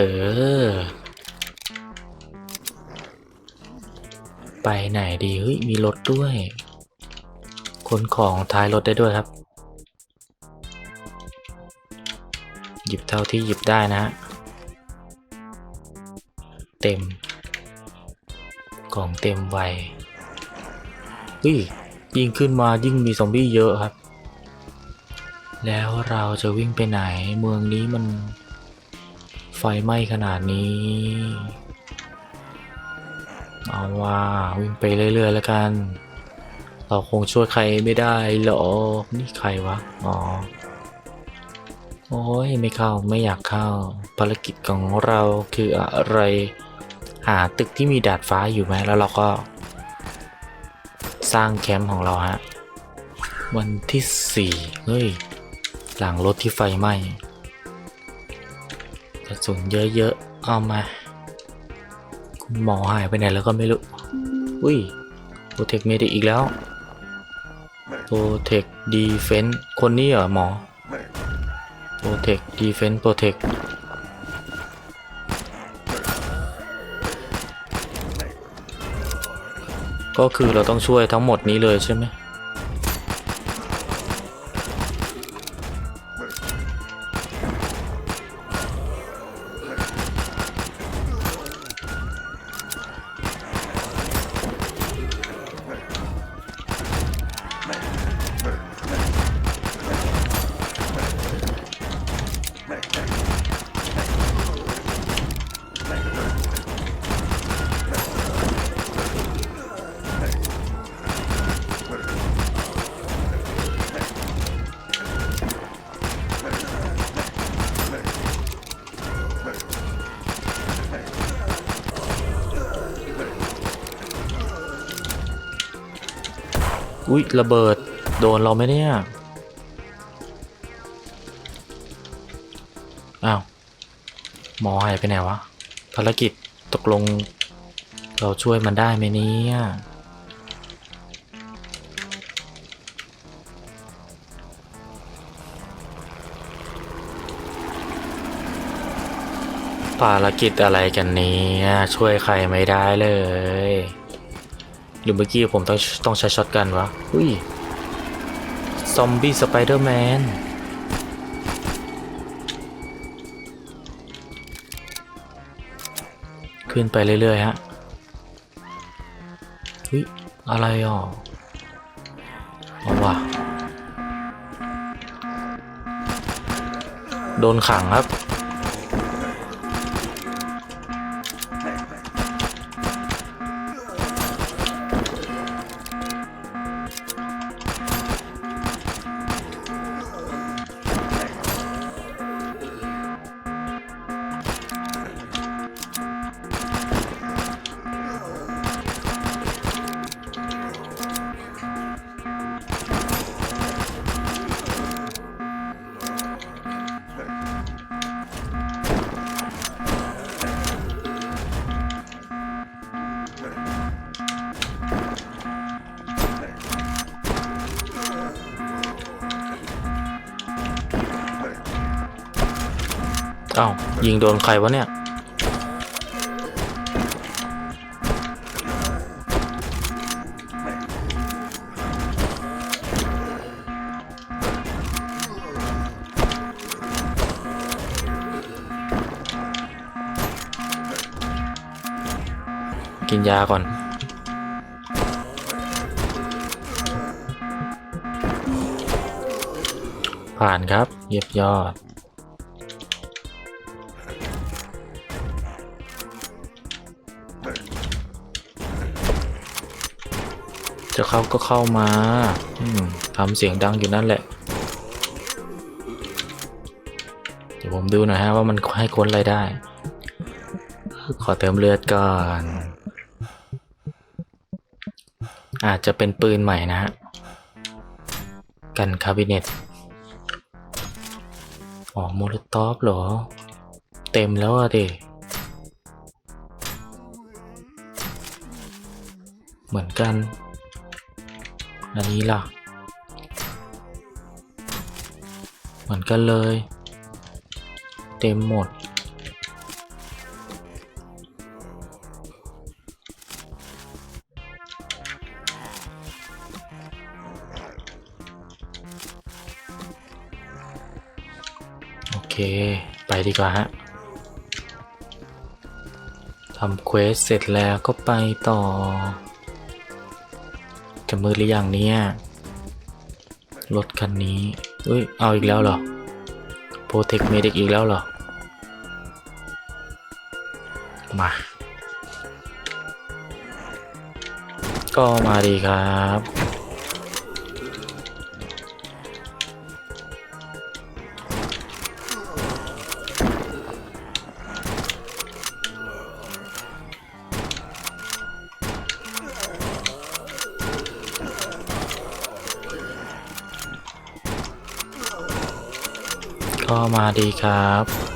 ออไปไหนดีเฮ้ยมีรถด้วยคนของท้ายรถได้ด้วยครับ หยิบเท่าที่หยิบได้นะฮะเต็ม กล่องเต็มไวเฮ้ยยิ่งขึ้นมายิ่งมีซอมบี้เยอะครับ แล้วเราจะวิ่งไปไหนเมืองนี้มัน ไฟไหม้ขนาดนี้ เอาว่าวิ่งไปเรื่อยๆแล้วกัน เราคงช่วยใครไม่ได้หรอกนี่ใครวะ อ๋อ โอ้ยไม่เข้าไม่อยากเข้า ภารกิจของเราคืออะไร หาตึกที่มีดาดฟ้าอยู่ไหมแล้วเราก็ สร้างแคมป์ของเราฮะ วันที่สี่เฮ้ย หลังรถที่ไฟไหม้ ระสุนเยอะๆ เอามา คุณหมอหายไปไหนแล้วก็ไม่รู้ อุ้ยโปรเทคเมดิอีกแล้วโปรเทคดีเฟนต์คนนี้เหรอหมอโปรเทคดีเฟนต์โปรเทคก็คือเราต้องช่วยทั้งหมดนี้เลยใช่ไหม อุ๊ยระเบิดโดนเราไหมเนี่ย อ้าว หมอหายไปไหนวะ ภารกิจตกลง เราช่วยมันได้ไหมเนี่ยภารกิจอะไรกันเนี้ช่วยใครไม่ได้เลย หรือเมื่อกี้ผมต้องต้องใช้ช็อตกันวะ อุ้ย ซอมบี้สไปเดอร์แมน ขึ้นไปเรื่อย ๆ ฮะเฮ้ย อะไรอะเอาว่ะ โดนขังครับ ยิงโดนใครวะเนี่ย กินยาก่อนผ่านครับ เยียมยอด จะเข้าก็เข้ามาทำเสียงดังอยู่นั่นแหละ เดี๋ยวผมดูหน่อยฮะว่ามันให้ค้นอะไรได้ ขอเติมเลือดก่อน อาจจะเป็นปืนใหม่นะฮะ กันคาบิเนตอ๋อโมโลตอฟเหรอ เต็มแล้วอะดิเหมือนกัน อันนี้ล่ะ เหมือนกันเลย เต็มหมด โอเค ไปดีกว่าฮะทำเควสเสร็จแล้วก็ไปต่อ จะมืดหรือยังเนี่ย รถคันนี้เอ้ย เอาอีกแล้วเหรอโปรเทคเมดิกอีกแล้วเหรอ มา ก็มาดีครับ มาดีครับ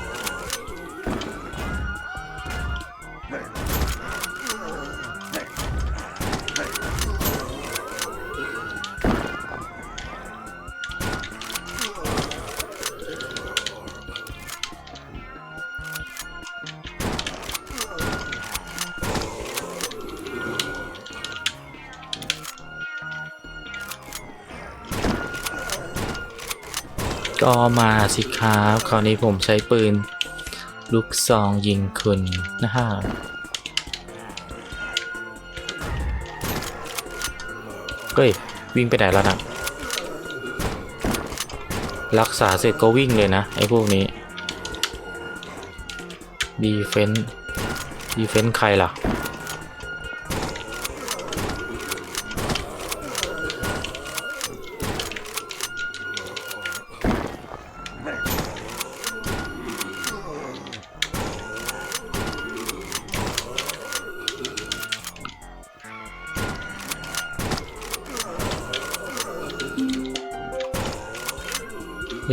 มาสิครับคราวนี้ผมใช้ปืน ลูกซองยิงคุณนะฮะเฮ้ย วิ่งไปไหนแล้วนะรักษาเสร็จก็วิ่งเลยนะ ไอ้พวกนี้ดีเฟนดีเฟนใครล่ะ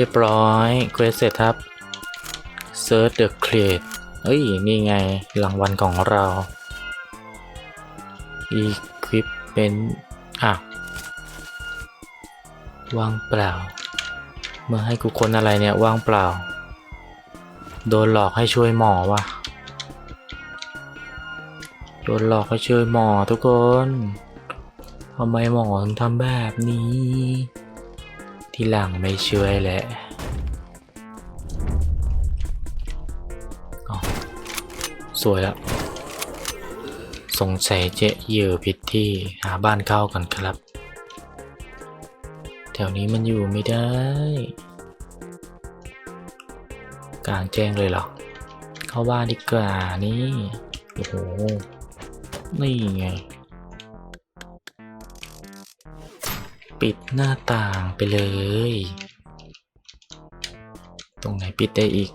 รียบร้อยเควสเสร็จครับ Search the crate เอ้ย นี่ไงรางวัลของเรา Equipment อะว่างเปล่า เมื่อให้กูคนอะไรเนี่ยว่างเปล่า โดนหลอกให้ช่วยหมอวะโดนหลอกให้ช่วยหมอทุกคนทำไมหมอถึงทำแบบนี้ ที่หลังไม่ช่วยแหละอ้าวสวยแล้วสงสัยเจะเหยื่อผิดที่หาบ้านเข้าก่อนครับ แถวนี้มันอยู่ไม่ได้ กลางแจ้งเลยเหรอ เข้าบ้านดีกว่านี่ โอ้โห นี่ไง ปิดหน้าต่างไปเลย ตรงไหนปิดได้อีก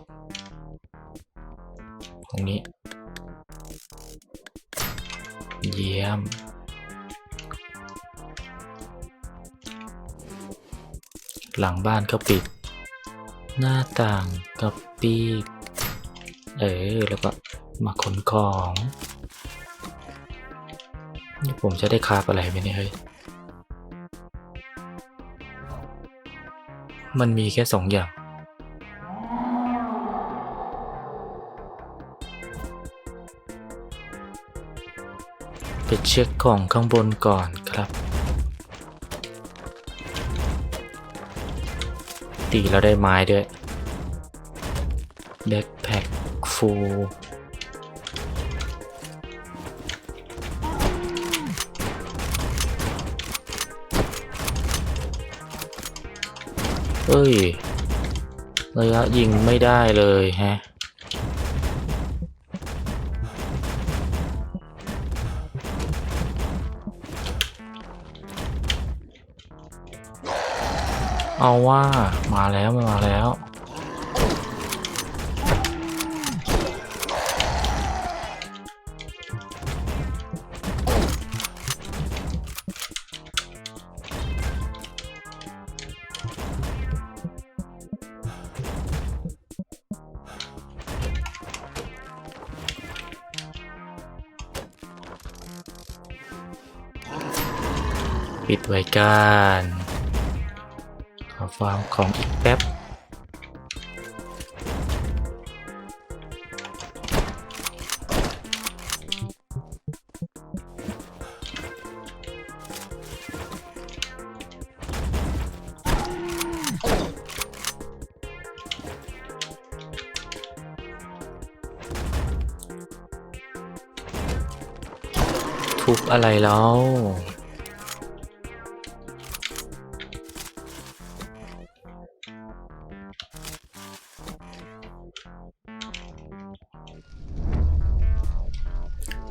ตรงนี้ เยี่ยม หลังบ้านก็ปิด หน้าต่างก็ปิด เออ แล้วก็มาขนของ นี่ผมจะได้คาบอะไรไหมเนี่ยเฮ้ย มันมีแค่สองอย่าง ไปเช็คของข้างบนก่อนครับ ตีเราได้ไม้ด้วยแบ็คแพ็คฟู เอ้ย ระยะยิงไม่ได้เลยแฮะ เอาว่ามาแล้วมาแล้ว ปิดไว้กันขอฟาร์มของอีกแป๊บทุบอะไรแล้ว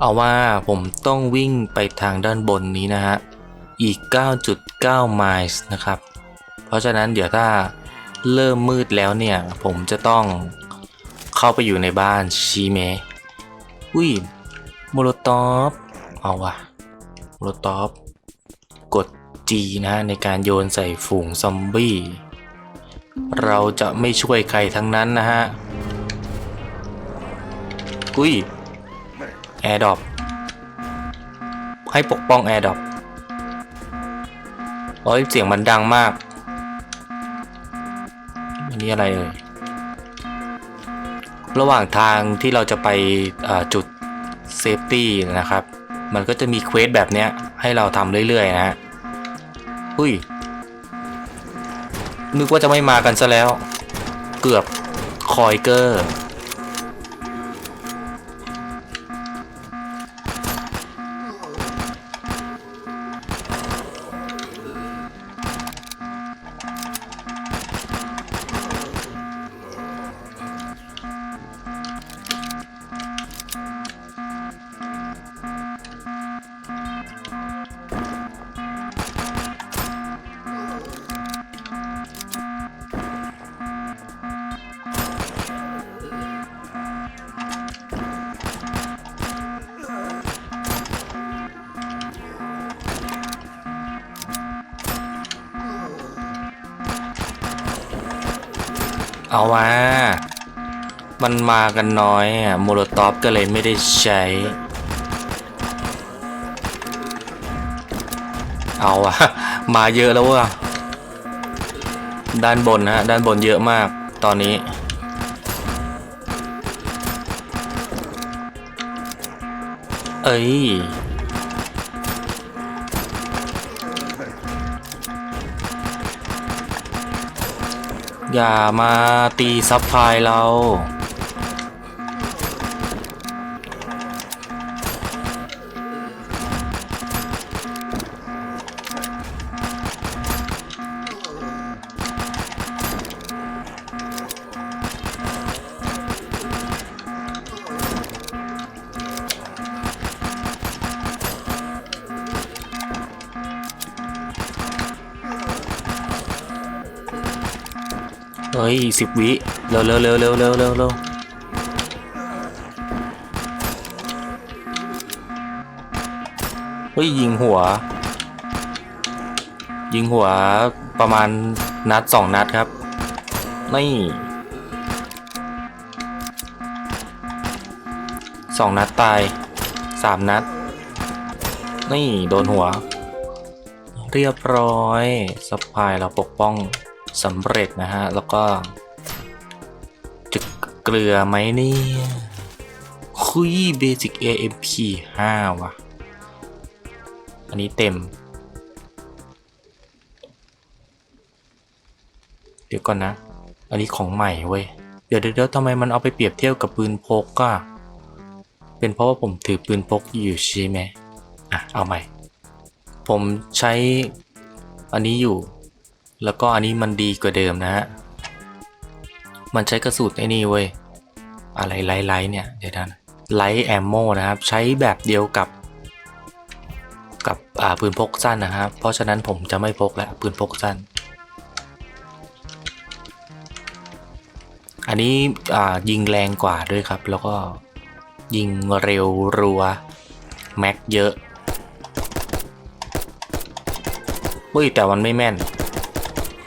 เอาว่าผมต้องวิ่งไปทางด้านบนนี้นะฮะ อีก 9.9 ไมล์นะครับ เพราะฉะนั้นเดี๋ยวถ้าเริ่มมืดแล้วเนี่ย ผมจะต้องเข้าไปอยู่ในบ้านชีเมอุ้ยโมโลตอฟเอาว่ะโมโลตอฟกด G นะในการโยนใส่ฝูงซอมบี้ เราจะไม่ช่วยใครทั้งนั้นนะฮะ อุ้ย แอร์ดอปให้ปกป้องแอร์ดอปโอ้ยเสียงมันดังมาก อันนี้อะไรเอ่ย ระหว่างทางที่เราจะไปจุดเซฟตี้นะครับ มันก็จะมีเควสแบบเนี้ย ให้เราทำเรื่อยๆนะฮะอุ้ย นึกว่าจะไม่มากันซะแล้ว เกือบคอยเกอร์ เอาว่ามันมากันน้อยอะโมโลตอฟก็เลยไม่ได้ใช้ เอาอะมาเยอะแล้วว่ะ ด้านบนนะฮะด้านบนเยอะมากตอนนี้ เอ้ย อย่ามาตีซับไพเรา เฮ้ยสิบวิเร็วเร็วเร็วเร็วเร็วเร็วเร็วเฮ้ยยิงหัว ยิงหัวประมาณนัดสองนัดครับ นี่สองนัดตายสามนัด นี่โดนหัว เรียบร้อยสปายเราปกป้อง สำเร็จนะฮะ แล้วก็จะเกลือไหมนี่คุยเบสิก AMP 5ว่ะ อันนี้เต็ม เดี๋ยวก่อนนะ อันนี้ของใหม่เว้ย เดี๋ยวเดี๋ยวทำไมมันเอาไปเปรียบเทียบกับปืนพกก็ เป็นเพราะว่าผมถือปืนพกอยู่ใช่ไหมอะ เอาใหม่ ผมใช้อันนี้อยู่ แล้วก็อันนี้มันดีกว่าเดิมนะฮะ มันใช้กระสุนไอ้นี่เว้ย อะไรไลท์ไลท์เนี่ย เดี๋ยวนะไลท์แอมโมนะครับ ใช้แบบเดียวกับ กับอ่าปืนพกสั้นนะครับ เพราะฉะนั้นผมจะไม่พกแล้วปืนพกสั้น อันนี้อ่ายิงแรงกว่าด้วยครับ แล้วก็ยิงเร็วรัว แม็กเยอะเฮ้ยแต่มันไม่แม่น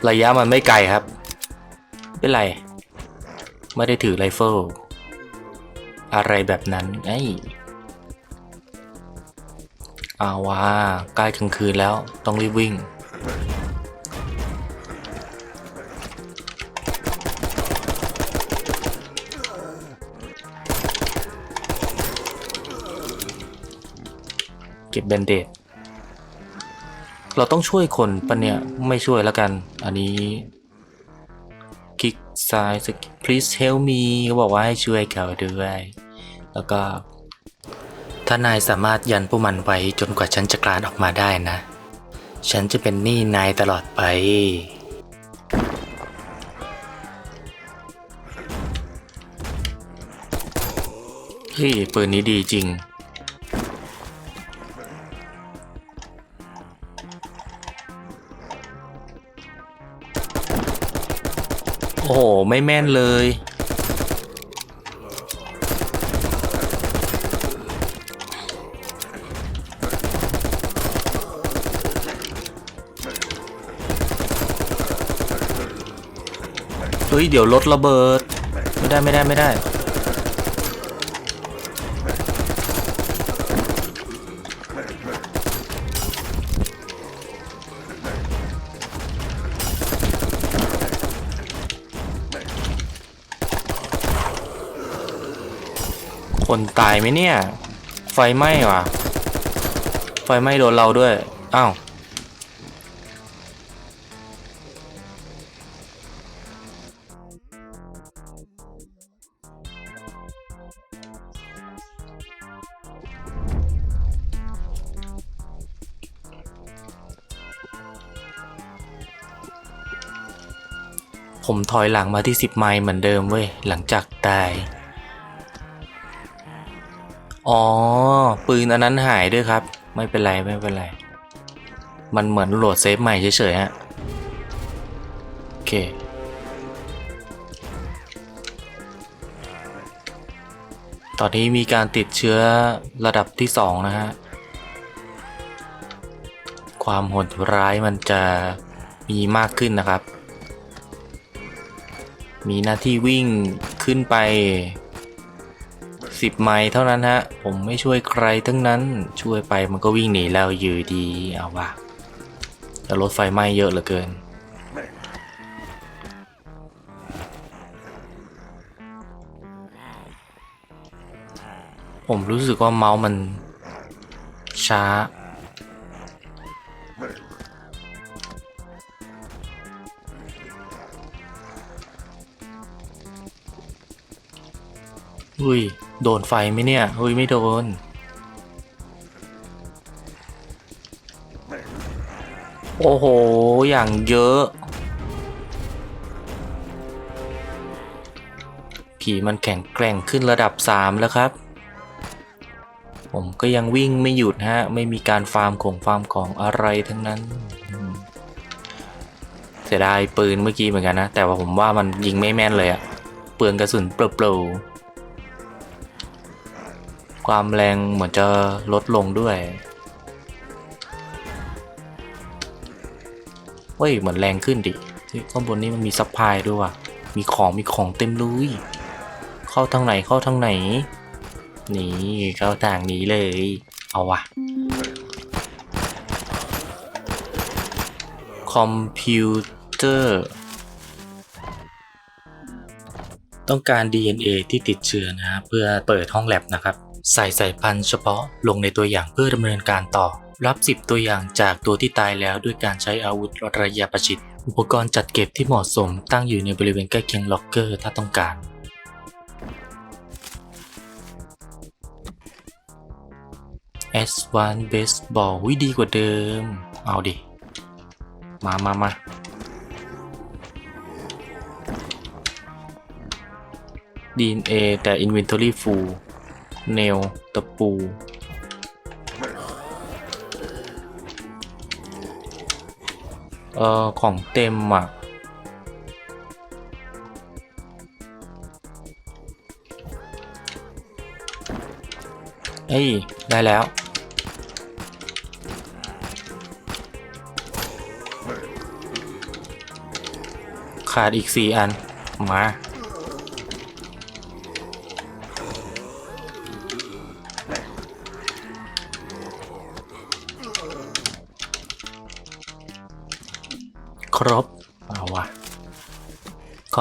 ระยะมันไม่ไกลครับ เป็นไร ไม่ได้ถือไรเฟิลอะไรแบบนั้นไอ้อาว่าใกล้กลางคืนแล้วต้องรีบวิ่ง เก็บแบนเดด เราต้องช่วยคนปะเนี่ยไม่ช่วยแล้วกัน อันนี้คลิกซ้ายสิ please help me เขาบอกว่าให้ช่วยเขาด้วย แล้วก็ ถ้านายสามารถยันพวกมันไว้จนกว่าฉันจะกลานออกมาได้นะ ฉันจะเป็นหนี้นายตลอดไป เฮ้ยปืนนี้ดีจริง อ้โห ไม่แม่นเลย เฮ้ย เดี๋ยวรถระเบิด ไม่ได้ไม่ได้ไม่ได้ คนตายไหมเนี่ย ไฟไหม้ว่ะ ไฟไหม้โดนเราด้วย อ้าวผมถอยหลังมาที่10ไมล์เหมือนเดิมเว้ย หลังจากตาย อ๋อ ปืนอันนั้นหายด้วยครับ ไม่เป็นไรไม่เป็นไร มันเหมือนโหลดเซฟใหม่เฉยๆฮะ โอเค ตอนนี้มีการติดเชื้อระดับที่2นะฮะ ความโหดร้ายมันจะมีมากขึ้นนะครับ มีหน้าที่วิ่งขึ้นไป 10 ไมล์เท่านั้นฮะ ผมไม่ช่วยใครทั้งนั้น ช่วยไปมันก็วิ่งหนีแล้วอยู่ดี เอาว่ะแต่รถไฟไหม้เยอะเหลือเกิน ผมรู้สึกว่าเมาส์มัน ช้า อุ้ย โดนไฟไหมเนี่ยอุ้ยไม่โดน โอ้โห อย่างเยอะ ผีมันแข็งแกร่งขึ้นระดับ 3 แล้วครับ ผมก็ยังวิ่งไม่หยุดฮะ ไม่มีการฟาร์มของฟาร์มของอะไรทั้งนั้น เสียดายปืนเมื่อกี้เหมือนกันนะ แต่ว่าผมว่ามันยิงไม่แม่นเลยอะเปลืองกระสุนเปล่าๆ ความแรงเหมือนจะลดลงด้วย เฮ้ย เหมือนแรงขึ้นดิข้างบนนี้มันมีซัพพลายด้วยว่ะ มีของมีของเต็มเลยเข้าทางไหนเข้าทางไหน นี่เข้าทางนี้เลย เอาวะคอมพิวเตอร์ ต้องการ DNA ที่ติดเชื้อนะฮะเพื่อเปิดห้องแลบนะครับ ใส่สายพันธุ์เฉพาะลงในตัวอย่างเพื่อดำเนินการต่อ รับ 10 ตัวอย่างจากตัวที่ตายแล้วด้วยการใช้อาวุธระยะประชิด อุปกรณ์จัดเก็บที่เหมาะสมตั้งอยู่ในบริเวณใกล้เคียงล็อกเกอร์ถ้าต้องการ S1 Baseball วิดีกว่าเดิม เอาดิ มามามา DNA แต่ Inventory Full เนลตะปู เอ่อ ของเต็มอะ เอ้ย ได้แล้ว ขาดอีกสี่อัน มา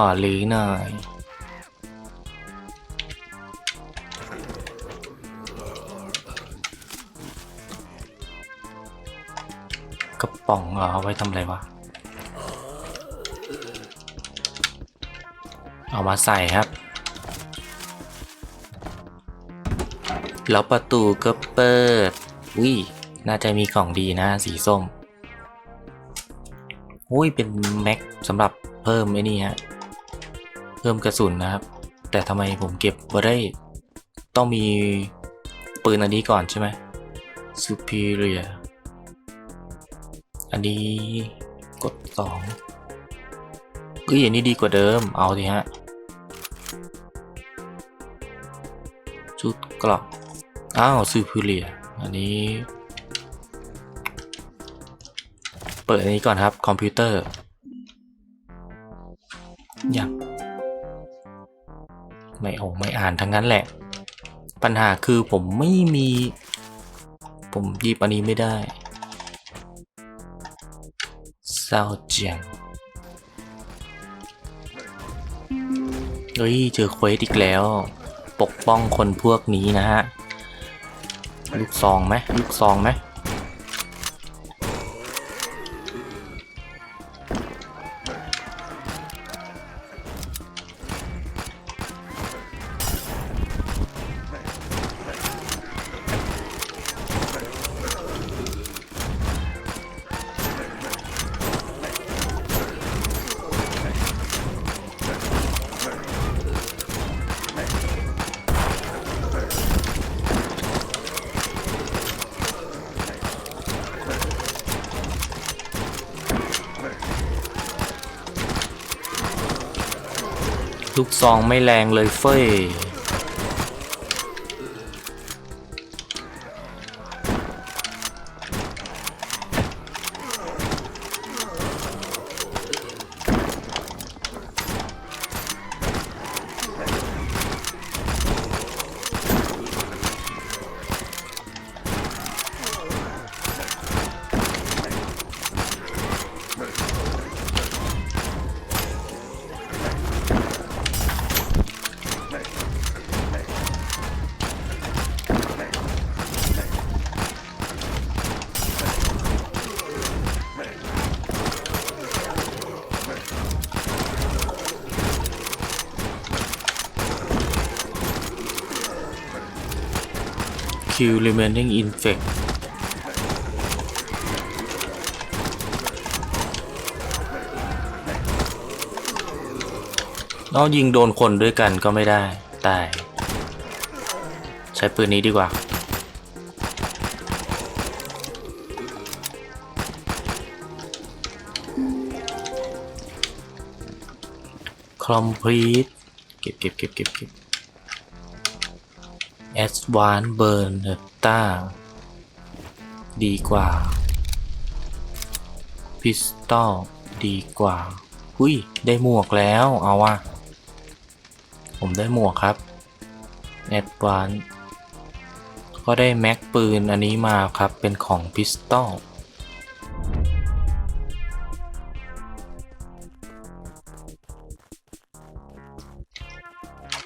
อลือหน่อยกระป๋องเหรอเอาไว้ทำอะไรวะ เอามาใส่ครับ แล้วประตูก็เปิดอุ้ยน่าจะมีของดีนะ สีส้มอุ้ยเป็นแม็กสำหรับเพิ่มไอ้นี่ฮะ พิ่มกระสุนนะครับ แต่ทำไมผมเก็บมาได้ ต้องมีปืนอันนี้ก่อนใช่ไหม superior อันนี้กดสองเอ้ยอันนี้ดีกว่าเดิม เอาดิฮะ ชุดเกรอบอ้าว superior อันนี้ เปิดอันนี้ก่อนครับ คอมพิวเตอร์ยัง ไม่โอ้ไม่อ่านทั้งนั้นแหละ ปัญหาคือผมไม่มี ผมยิบอันนี้ไม่ได้เศร้าเจียงเฮ้ย เจอเควสอีกแล้ว ปกป้องคนพวกนี้นะฮะ ลูกซองไหมลูกซองไหม ลูกซองไม่แรงเลยเฟ้ย Kill remaining infect เรายิงโดนคนด้วยกันก็ไม่ได้ ตาย ใช้ปืนนี้ดีกว่า complete เก็บเก็บเก็บเก็บเก็บ advanced burn ตาดีกว่า pistol ดีกว่าหุ้ย ได้หมวกแล้ว เอาว่ะ ผมได้หมวกครับ a d v a n c e ก็ได้แม็กปืนอันนี้มาครับ เป็นของ pistol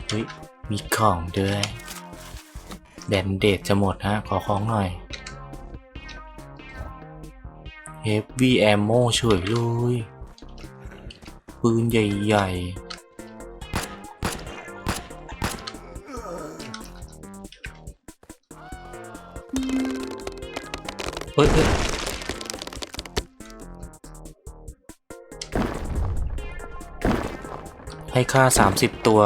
เฮ้ย มีของด้วย แบนเดดจะหมดฮะ ขอของหน่อย Heavy Ammo เฉยเลยปืนใหญ่ๆเฮ้ยให้ค่า 30 ตัว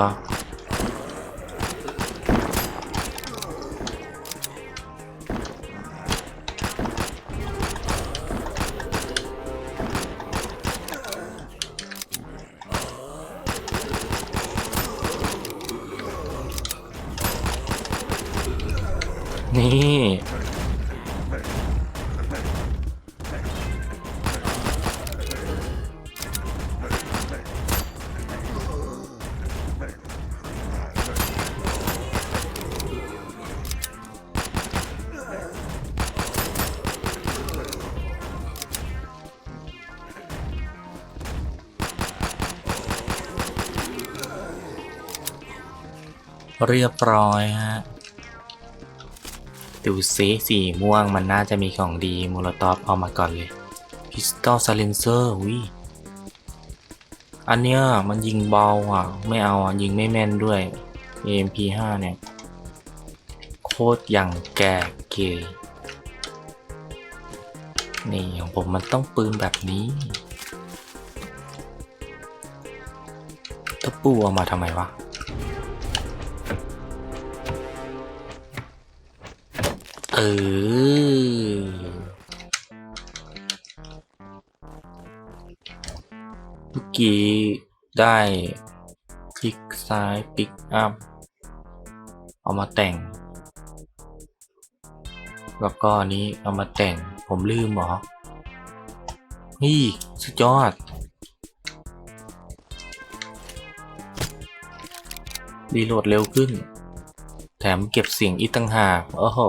เรียบร้อยฮะ ดูซิสีม่วงมันน่าจะมีของดีมูลตอฟเอามาก่อนเลย Pistol Silencer วิอันเนี้ยมันยิงเบาอะ ไม่เอาอะ ยิงไม่แม่นด้วย AMP5 เนี่ยขโทษอย่างแก่เกยนี่ของผมมันต้องปืนแบบนี้ตะปูเอามาทำไมวะ เออ เมื่อกี้ได้คลิกซ้ายปิกอัพ เอามาแต่ง แล้วก็อันนี้เอามาแต่งผมลืมเหรอ นี่สุดยอดรีโหลดเร็วขึ้น แถมเก็บเสียงอีกตั้งหาก โอ้โห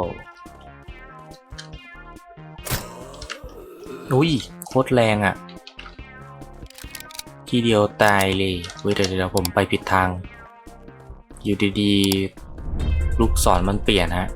อุ้ยโคตรแรงอะ่ะ ทีเดียวตายเลยเว้ยเดี๋ยวผมไปผิดทาง อยู่ดีๆ ลูกศรมันเปลี่ยนฮะ